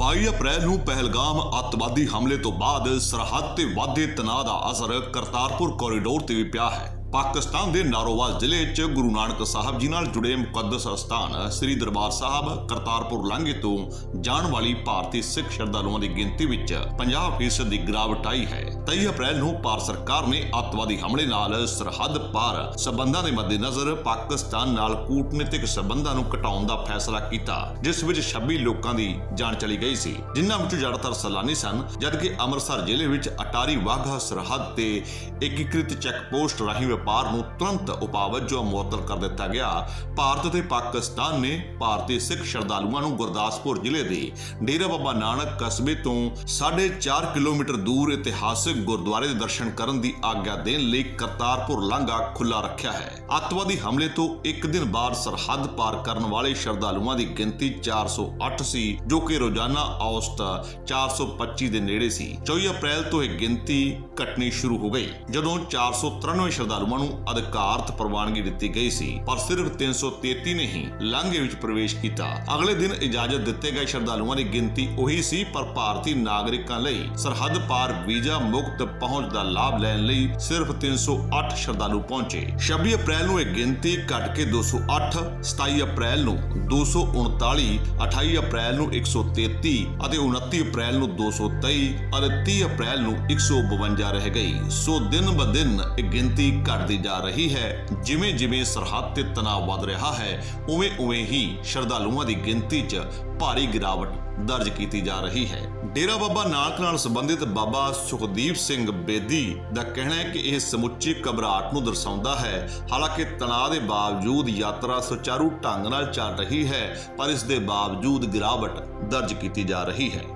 22 ਅਪ੍ਰੈਲ ਨੂੰ ਪਹਿਲਗਾਮ ਅੱਤਵਾਦੀ ਹਮਲੇ ਤੋਂ ਬਾਅਦ ਸਰਹੱਦ ਤੇ ਵਾਧੇ ਤਣਾਅ ਦਾ ਅਸਰ ਕਰਤਾਰਪੁਰ ਕੋਰੀਡੋਰ ਤੇ ਵੀ ਪਿਆ ਹੈ। ਪਾਕਿਸਤਾਨ ਦੇ ਨਾਰੋਵਾਲ ਜ਼ਿਲ੍ਹੇ 'ਚ ਗੁਰੂ ਨਾਨਕ ਸਾਹਿਬ ਜੀ ਨਾਲ ਜੁੜੇ ਮੁਕੱਦਸ ਅਸਥਾਨ ਸ੍ਰੀ ਦਰਬਾਰ ਸਾਹਿਬ ਕਰਤਾਰਪੁਰ ਲਾਂਘੇ ਤੋਂ ਜਾਣ ਵਾਲੀ ਭਾਰਤੀ ਸਿੱਖ ਸ਼ਰਧਾਲੂਆਂ ਦੀ ਗਿਣਤੀ ਵਿੱਚ 50% ਦੀ ਗਿਰਾਵਟ ਆਈ ਹੈ। 23 ਅਪ੍ਰੈਲ ਨੂੰ ਭਾਰਤ ਸਰਕਾਰ ਨੇ ਅੱਤਵਾਦੀ ਹਮਲੇ ਨਾਲ ਸਰਹੱਦ ਪਾਰ ਸਬੰਧਾਂ ਦੇ ਮੱਦੇਨਜ਼ਰ ਪਾਕਿਸਤਾਨ ਨਾਲ ਕੂਟਨੀਤਿਕ ਸਬੰਧਾਂ ਨੂੰ ਘਟਾਉਣ ਦਾ ਫੈਸਲਾ ਕੀਤਾ, ਜਿਸ ਵਿੱਚ 26 ਲੋਕਾਂ ਦੀ ਜਾਨ ਚਲੀ ਗਈ ਸੀ। ਜਿਨ੍ਹਾਂ ਵਿੱਚੋਂ ਜ਼ਿਆਦਾਤਰ ਸੈਲਾਨੀ ਸਨ, ਜਦਕਿ ਅੰਮ੍ਰਿਤਸਰ ਜ਼ਿਲ੍ਹੇ ਵਿੱਚ ਅਟਾਰੀ ਵਾਘਾ ਸਰਹੱਦ ਤੇ ਏਕੀਕ੍ਰਿਤ ਚੈੱਕ ਪੋਸਟ ਰਾਹੀਂ ਵਪਾਰ ਨੂੰ ਤੁਰੰਤ ਉਪਾਵਜੋਂ ਮੁਅੱਤਲ ਕਰ ਦਿੱਤਾ ਗਿਆ। ਭਾਰਤ ਤੇ ਪਾਕਿਸਤਾਨ ਨੇ ਭਾਰਤੀ ਸਿੱਖ ਸ਼ਰਧਾਲੂਆਂ ਨੂੰ ਗੁਰਦਾਸਪੁਰ ਜ਼ਿਲ੍ਹੇ ਦੇ ਡੇਰਾ ਬਾਬਾ ਨਾਨਕ ਕਸਬੇ ਤੋਂ 4.5 ਕਿਲੋਮੀਟਰ ਦੂਰ ਇਤਿਹਾਸਕ ਗੁਰਦੁਆਰੇ ਦੇ ਦਰਸ਼ਨ ਕਰਨ ਦੀ ਆਗਿਆ ਦੇਣ ਲਈ ਕਰਤਾਰਪੁਰ ਲਾਂਘਾ ਖੁੱਲਾ ਰੱਖਿਆ ਹੈ। ਅੱਤਵਾਦੀ ਹਮਲੇ ਤੋਂ ਇੱਕ ਦਿਨ ਬਾਅਦ ਸਰਹੱਦ ਪਾਰ ਕਰਨ ਵਾਲੇ ਸ਼ਰਧਾਲੂਆਂ ਦੀ ਗਿਣਤੀ 408 ਸੀ ਜੋ ਕਿ ਰੋਜ਼ਾਨਾ ਔਸਤ 425 ਦੇ ਨੇੜੇ ਸੀ। 24 ਅਪ੍ਰੈਲ ਤੋਂ ਇਹ ਗਿਣਤੀ ਘਟਣੀ ਸ਼ੁਰੂ ਹੋ ਗਈ, ਜਦੋਂ 493 ਸ਼ਰਧਾਲੂਆਂ ਨੂੰ ਅਧਿਕਾਰਤ ਪ੍ਰਵਾਨਗੀ ਦਿੱਤੀ ਗਈ ਸੀ, ਪਰ ਸਿਰਫ 333 ਨੇ ਹੀ ਲਾਂਘੇ ਵਿੱਚ ਪ੍ਰਵੇਸ਼ ਕੀਤਾ। ਅਗਲੇ ਦਿਨ ਇਜਾਜ਼ਤ ਦਿੱਤੇ ਗਏ ਸ਼ਰਧਾਲੂਆਂ ਦੀ ਗਿਣਤੀ ਉਹੀ ਸੀ, ਪਰ ਭਾਰਤੀ ਨਾਗਰਿਕਾਂ ਲਈ ਸਰਹੱਦ ਪਾਰ ਵੀਜ਼ਾ ਮੁਕਤ ਪਹੁੰਚ ਦਾ ਲਾਭ ਲੈਣ ਲਈ ਸਿਰਫ 308 ਸ਼ਰਧਾਲੂ ਪਹੁੰਚੇ। 26 ਅਪ੍ਰੈਲ ਨੂੰ ਇਹ ਗਿਣਤੀ ਘਟ ਕੇ 208 27 ਅਪ੍ਰੈਲ ਨੂੰ 239 28 ਅਪ੍ਰੈਲ ਨੂੰ 133 ਅਤੇ 29 ਅਪ੍ਰੈਲ ਨੂੰ 223 ਅਤੇ 30 ਅਪ੍ਰੈਲ ਨੂੰ 152 ਰਹਿ ਗਈ। ਸੋ ਦਿਨ ਬ ਦਿਨ ਇਹ ਗਿਣਤੀ ਘਟਦੀ ਜਾ ਰਹੀ ਹੈ। ਜਿਵੇਂ ਜਿਵੇਂ ਸਰਹੱਦ ਤੇ ਤਣਾਅ ਵਧ ਰਿਹਾ ਹੈ ਉਵੇਂ ਉਵੇਂ ਹੀ ਸ਼ਰਧਾਲੂਆਂ ਦੀ ਗਿਣਤੀ 'ਚ ਭਾਰੀ ਗਿਰਾਵਟ ਦਰਜ ਕੀਤੀ ਜਾ ਰਹੀ ਹੈ। ਡੇਰਾ ਬਾਬਾ ਨਾਨਕ ਨਾਲ ਸੰਬੰਧਿਤ ਬਾਬਾ ਸੁਖਦੀਪ ਸਿੰਘ ਬੇਦੀ ਦਾ ਕਹਿਣਾ ਹੈ ਕਿ ਇਹ ਸਮੁੱਚੀ ਘਬਰਾਹਟ ਨੂੰ ਦਰਸਾਉਂਦਾ ਹੈ। ਹਾਲਾਂਕਿ ਤਣਾਅ ਦੇ ਬਾਵਜੂਦ ਯਾਤਰਾ ਸੁਚਾਰੂ ਢੰਗ ਨਾਲ ਚੱਲ ਰਹੀ ਹੈ, ਪਰ ਇਸ ਦੇ ਬਾਵਜੂਦ ਗਿਰਾਵਟ ਦਰਜ ਕੀਤੀ ਜਾ ਰਹੀ ਹੈ।